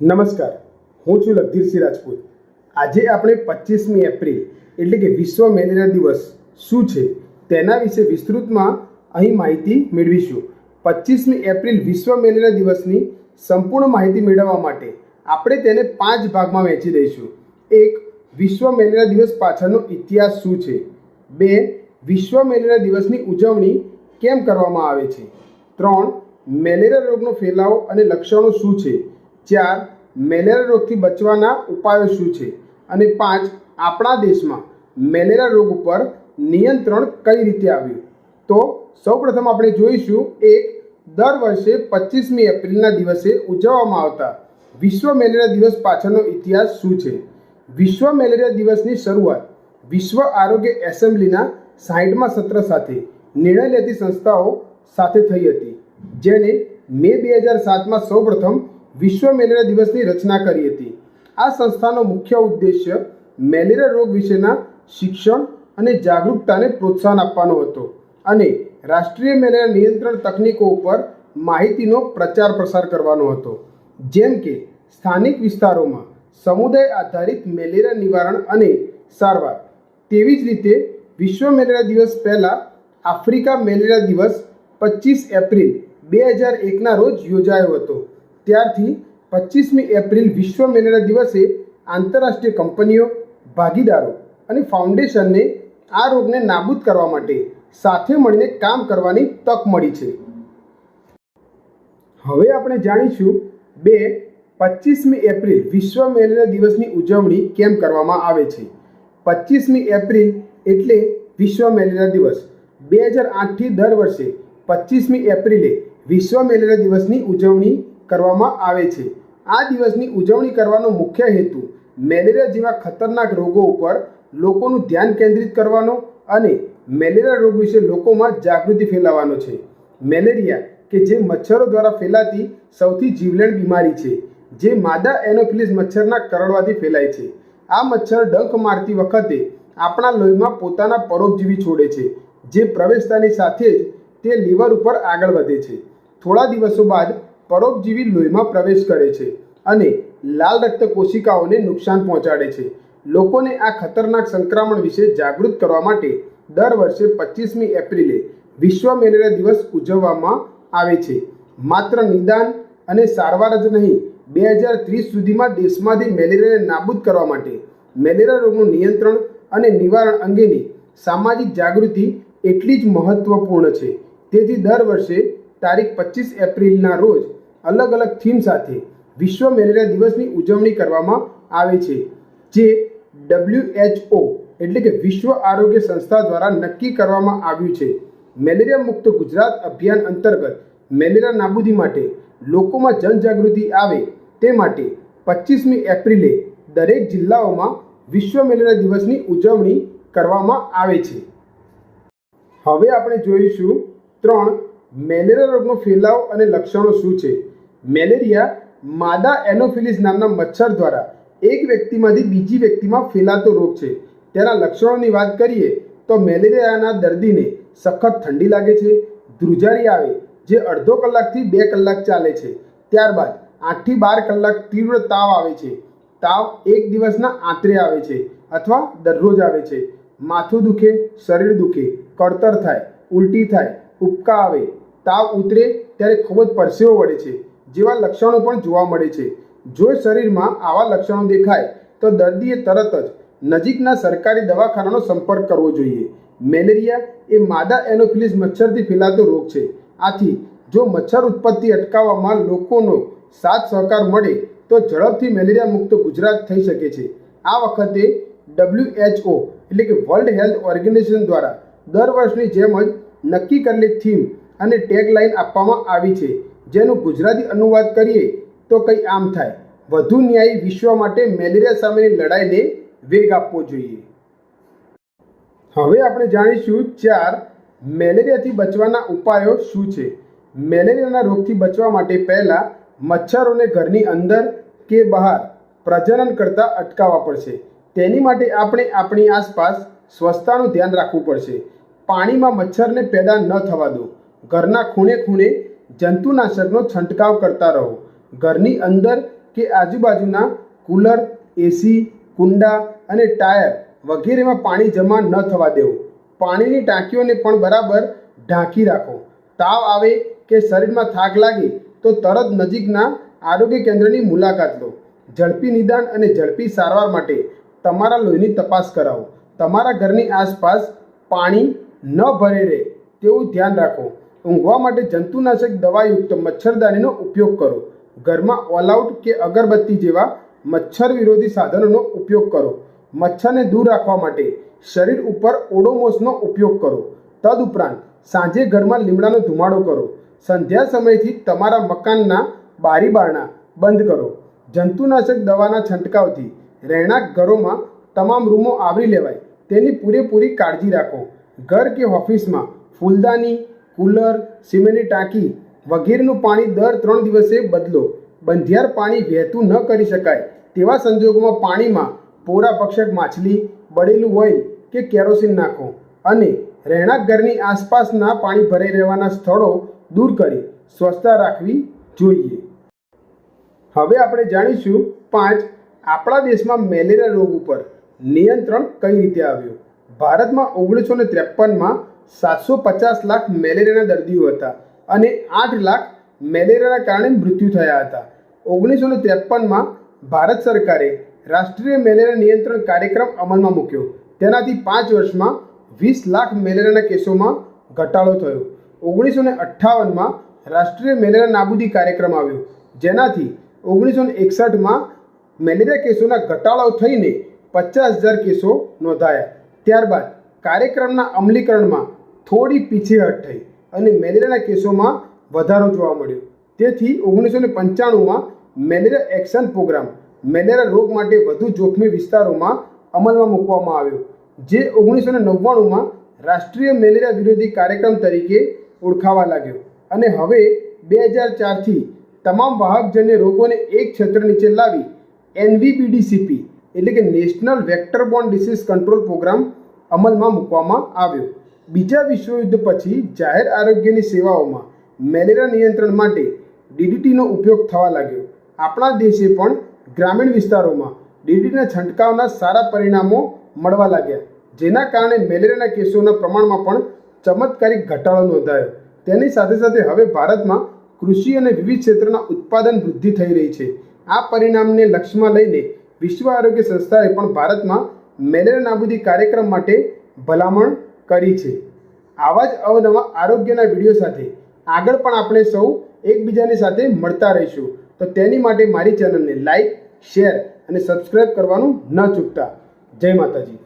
નમસ્કાર, હું છું લગધીરસિંહ રાજપૂત. આજે આપણે પચીસમી એપ્રિલ, એટલે કે વિશ્વ મેલેરિયા દિવસ, શું છે તેના વિશે વિસ્તૃતમાં અહીં માહિતી મેળવીશું. પચીસમી એપ્રિલ વિશ્વ મેલેરિયા દિવસની સંપૂર્ણ માહિતી મેળવવા માટે આપણે તેને પાંચ ભાગમાં વહેંચી દઈશું. એક, વિશ્વ મેલેરિયા દિવસ પાછળનો ઇતિહાસ શું છે? બે, વિશ્વ મેલેરિયા દિવસની ઉજવણી કેમ કરવામાં આવે છે? ત્રણ, મેલેરિયા રોગનો ફેલાવો અને લક્ષણો શું છે? ચાર મેલેરિયા રોગથી બચવાના ઉપાયો શું છે? અને પાંચ, આપણા દેશમાં મેલેરિયા રોગ ઉપર નિયંત્રણ કઈ રીતે આવ્યું? તો સૌપ્રથમ આપણે જોઈશું, એક, દર વર્ષે પચીસમી એપ્રિલના દિવસે ઉજવવામાં આવતા વિશ્વ મેલેરિયા દિવસ પાછળનો ઇતિહાસ શું છે? વિશ્વ મેલેરિયા દિવસની શરૂઆત વિશ્વ આરોગ્ય એસેમ્બલીના સાહીઠમાં સત્ર સાથે નિર્ણય લેતી સંસ્થાઓ સાથે થઈ હતી જેને મે બે હજાર સાતમાં સૌપ્રથમ વિશ્વ મેલેરિયા દિવસની રચના કરી હતી. આ સંસ્થાનો મુખ્ય ઉદ્દેશ્ય મેલેરિયા રોગ વિશેના શિક્ષણ અને જાગૃતતાને પ્રોત્સાહન આપવાનો હતો અને રાષ્ટ્રીય મેલેરિયા નિયંત્રણ તકનીકો ઉપર માહિતીનો પ્રચાર પ્રસાર કરવાનો હતો. જેમ કે, સ્થાનિક વિસ્તારોમાં સમુદાય આધારિત મેલેરિયા નિવારણ અને સારવાર. તેવી જ રીતે, વિશ્વ મેલેરિયા દિવસ પહેલાં આફ્રિકા મેલેરિયા દિવસ પચીસ એપ્રિલ બે હજાર એકના રોજ યોજાયો હતો. ત્યારથી પચીસમી એપ્રિલ વિશ્વ મેલેરિયા દિવસે આંતરરાષ્ટ્રીય કંપનીઓ, ભાગીદારો અને ફાઉન્ડેશનને આ રોગને નાબૂદ કરવા માટે સાથે મળીને કામ કરવાની તક મળી છે. હવે આપણે જાણીશું બે પચીસમી એપ્રિલ વિશ્વ મેલેરિયા દિવસની ઉજવણી કેમ કરવામાં આવે છે. પચીસમી એપ્રિલ એટલે વિશ્વ મેલેરિયા દિવસ. બે હજાર આઠથી દર વર્ષે પચીસમી એપ્રિલે વિશ્વ મેલેરિયા દિવસની ઉજવણી કરવામાં આવે છે. આ દિવસની ઉજવણી કરવાનો મુખ્ય હેતુ મેલેરિયા જેવા ખતરનાક રોગો ઉપર લોકોનું ધ્યાન કેન્દ્રિત કરવાનો અને મેલેરિયા રોગ વિશે લોકોમાં જાગૃતિ ફેલાવવાનો છે. મેલેરિયા કે જે મચ્છરો દ્વારા ફેલાતી સૌથી જીવલેણ બીમારી છે, જે માદા એનોફિલિસ મચ્છરના કરડવાથી ફેલાય છે. આ મચ્છર ડંખ મારતી વખતે આપણા લોહીમાં પોતાના પરોપજીવી છોડે છે, જે પ્રવેશતાની સાથે જ તે લીવર ઉપર આગળ વધે છે. થોડા દિવસો બાદ પરોપજીવી લોહીમાં પ્રવેશ કરે છે અને લાલ રક્ત કોશિકાઓને નુકસાન પહોંચાડે છે. લોકોને આ ખતરનાક સંક્રમણ વિશે જાગૃત કરવા માટે દર વર્ષે પચીસમી એપ્રિલે વિશ્વ મેલેરિયા દિવસ ઉજવવામાં આવે છે. માત્ર નિદાન અને સારવાર જ નહીં, બે હજાર ત્રીસ સુધીમાં દેશમાંથી મેલેરિયાને નાબૂદ કરવા માટે મેલેરિયા રોગનું નિયંત્રણ અને નિવારણ અંગેની સામાજિક જાગૃતિ એટલી જ મહત્વપૂર્ણ છે. તેથી દર વર્ષે તારીખ પચીસ એપ્રિલના રોજ અલગ અલગ થીમ સાથે વિશ્વ મેલેરિયા દિવસની ઉજવણી કરવામાં આવે છે, જે ડબ્લ્યુએચઓ એટલે કે વિશ્વ આરોગ્ય સંસ્થા દ્વારા નક્કી કરવામાં આવ્યું છે. મેલેરિયા મુક્ત ગુજરાત અભિયાન અંતર્ગત મેલેરિયા નાબૂદી માટે લોકોમાં જનજાગૃતિ આવે તે માટે પચીસમી એપ્રિલે દરેક જિલ્લાઓમાં વિશ્વ મેલેરિયા દિવસની ઉજવણી કરવામાં આવે છે. હવે આપણે જોઈશું ત્રણ મેલેરિયા રોગનો ફેલાવ અને લક્ષણો શું છે. મેલેરિયા માદા એનોફિલિસ નામના મચ્છર દ્વારા એક વ્યક્તિમાંથી બીજી વ્યક્તિમાં ફેલાતો રોગ છે. તેના લક્ષણોની વાત કરીએ તો મેલેરિયાના દર્દીને સખત ઠંડી લાગે છે, ધ્રુજારી આવે, જે અડધો કલાકથી બે કલાક ચાલે છે. ત્યારબાદ આઠથી બાર કલાક તીવ્ર તાવ આવે છે. તાવ એક દિવસના આંતરે આવે છે અથવા દરરોજ આવે છે. માથું દુખે, શરીર દુખે કળતર થાય, ઉલટી થાય ઉપકા આવે, તાવ ઉતરે ત્યારે ખૂબ જ પરસેવો વળે છે. જેવા લક્ષણો પણ જોવા મળે છે. જો શરીરમાં આવા લક્ષણો દેખાય, તો દર્દીએ તરત જ નજીકના સરકારી દવાખાનાનો સંપર્ક કરવો જોઈએ. મેલેરિયા એ માદા એનોફિલિસ મચ્છરથી ફેલાતો રોગ છે. આથી, જો મચ્છર ઉત્પત્તિ અટકાવવામાં લોકોનો સાથ સહકાર મળે, તો ઝડપથી મેલેરિયા મુક્ત ગુજરાત થઈ શકે છે. આ વખતે ડબલ્યુએચઓ એટલે કે વર્લ્ડ હેલ્થ ઓર્ગેનાઇઝેશન દ્વારા, દર વર્ષની જેમ જ નક્કી કરેલી થીમ અને ટેગલાઇન આપવામાં આવી છે. જેનું ગુજરાતી અનુવાદ કરીએ તો કંઈ આમ થાય. વધુ ન્યાયી વિશ્વ માટે મેલેરિયા સામેની લડાઈને વેગ આપવો જોઈએ. હવે આપણે જાણીશું ચાર મેલેરિયાથી બચવાના ઉપાયો શું છે. મેલેરિયાના રોગથી બચવા માટે પહેલાં મચ્છરોને ઘરની અંદર કે બહાર પ્રજનન કરતાં અટકાવવા પડશે. તેની માટે આપણે આપણી આસપાસ સ્વચ્છતાનું ધ્યાન રાખવું પડશે. પાણીમાં મચ્છરને પેદા ન થવા દો. ઘરના ખૂણે ખૂણે જંતુનાશકનો છંટકાવ કરતા રહો. ઘરની અંદર કે આજુબાજુના કુલર એસી કુંડા અને ટાયર વગેરેમાં પાણી જમા ન થવા દેવું. પાણીની ટાંકીઓને પણ બરાબર ઢાંકી રાખો. તાવ આવે કે શરીરમાં થાક લાગે તો તરત નજીકના આરોગ્ય કેન્દ્રની મુલાકાત લો. ઝડપી નિદાન અને ઝડપી સારવાર માટે તમારા લોહીની તપાસ કરાવો. તમારા ઘરની આસપાસ પાણી ન ભરે રહે તેવું ધ્યાન રાખો. ઊંઘવા માટે જંતુનાશક દવાયુક્ત મચ્છરદાનીનો ઉપયોગ કરો. ઘરમાં ઓલ આઉટ કે અગરબત્તી જેવા મચ્છર વિરોધી સાધનોનો ઉપયોગ કરો. મચ્છરને દૂર રાખવા માટે શરીર ઉપર ઓડોમોસનો ઉપયોગ કરો. તદુપરાંત સાંજે ઘરમાં લીમડાનો ધુમાડો કરો. સંધ્યા સમયથી તમારા મકાનના બારી બારણા બંધ કરો. જંતુનાશક દવાના છંટકાવથી રહેણાંક ઘરોમાં તમામ રૂમો આવરી લેવાય. તેની પૂરેપૂરી કાળજી રાખો. ઘર કે ઓફિસમાં ફૂલદાની કુલર, સિમેન્ટની ટાંકી વગેરેનું પાણી દર ત્રણ દિવસે બદલો. બંધિયાર પાણી વહેતું ન કરી શકાય. તેવા સંજોગોમાં પાણીમાં પોરા પક્ષક માછલી, બળેલું ઓઇલ કે કેરોસીન નાખો અને રહેણાંક ઘરની આસપાસના પાણી ભરાઈ રહેવાના સ્થળો દૂર કરી સ્વચ્છતા રાખવી જોઈએ. હવે આપણે જાણીશું પાંચ આપણા દેશમાં મેલેરિયા રોગ ઉપર નિયંત્રણ કઈ રીતે આવ્યું? ભારતમાં ઓગણીસો ને ત્રેપનમાં સાતસો પચાસ લાખ મેલેરિયાના દર્દીઓ હતા અને આઠ લાખ મેલેરિયાના કારણે મૃત્યુ થયા હતા. ઓગણીસો ને ત્રેપનમાં ભારત સરકારે રાષ્ટ્રીય મેલેરિયા નિયંત્રણ કાર્યક્રમ અમલમાં મૂક્યો. તેનાથી પાંચ વર્ષમાં વીસ લાખ મેલેરિયાના કેસોમાં ઘટાડો થયો. ઓગણીસો ને અઠ્ઠાવનમાં રાષ્ટ્રીય મેલેરિયા નાબૂદી કાર્યક્રમ આવ્યો. જેનાથી ઓગણીસો ને એકસઠમાં મેલેરિયા કેસોના ઘટાડો થઈને પચાસ હજાર કેસો નોંધાયા. ત્યારબાદ કાર્યક્રમના અમલીકરણમાં થોડી પીછેહટ થઈ અને મેલેરિયાના કેસોમાં વધારો જોવા મળ્યો. તેથી ઓગણીસો ને પંચાણુંમાં મેલેરિયા એક્શન પ્રોગ્રામ મેલેરિયા રોગ માટે વધુ જોખમી વિસ્તારોમાં અમલમાં મૂકવામાં આવ્યો, જે ઓગણીસો ને નવ્વાણુંમાં રાષ્ટ્રીય મેલેરિયા વિરોધી કાર્યક્રમ તરીકે ઓળખાવા લાગ્યો. અને હવે બે હજાર ચારથી તમામ વાહકજન્ય રોગોને એક છત્ર નીચે લાવી એનવીબીડીસીપી એટલે કે national vector borne disease control programme અમલમાં મૂકવામાં આવ્યો. બીજા વિશ્વયુદ્ધ પછી જાહેર આરોગ્યની સેવાઓમાં મેલેરિયા નિયંત્રણ માટે ડીડીટીનો ઉપયોગ થવા લાગ્યો. આપણા દેશે પણ ગ્રામીણ વિસ્તારોમાં ડીડીટીના છંટકાવના સારા પરિણામો મળવા લાગ્યા. જેના કારણે મેલેરિયાના કેસોના પ્રમાણમાં પણ ચમત્કારિક ઘટાડો નોંધાયો. તેની સાથે સાથે હવે ભારતમાં કૃષિ અને વિવિધ ક્ષેત્રના ઉત્પાદન વૃદ્ધિ થઈ રહી છે. આ પરિણામને લક્ષ્યમાં લઈને વિશ્વ આરોગ્ય સંસ્થાએ પણ ભારતમાં મેલેરિયા નાબૂદી કાર્યક્રમ માટે ભલામણ કરી છે. આવા જ અવનવા આરોગ્યના વીડિયો સાથે આગળ પણ આપણે સૌ એકબીજાની સાથે મળતા રહીશું. તો તેની માટે મારી ચેનલને લાઈક, શેર અને સબસ્ક્રાઈબ કરવાનું ન ચૂકતા. જય માતાજી.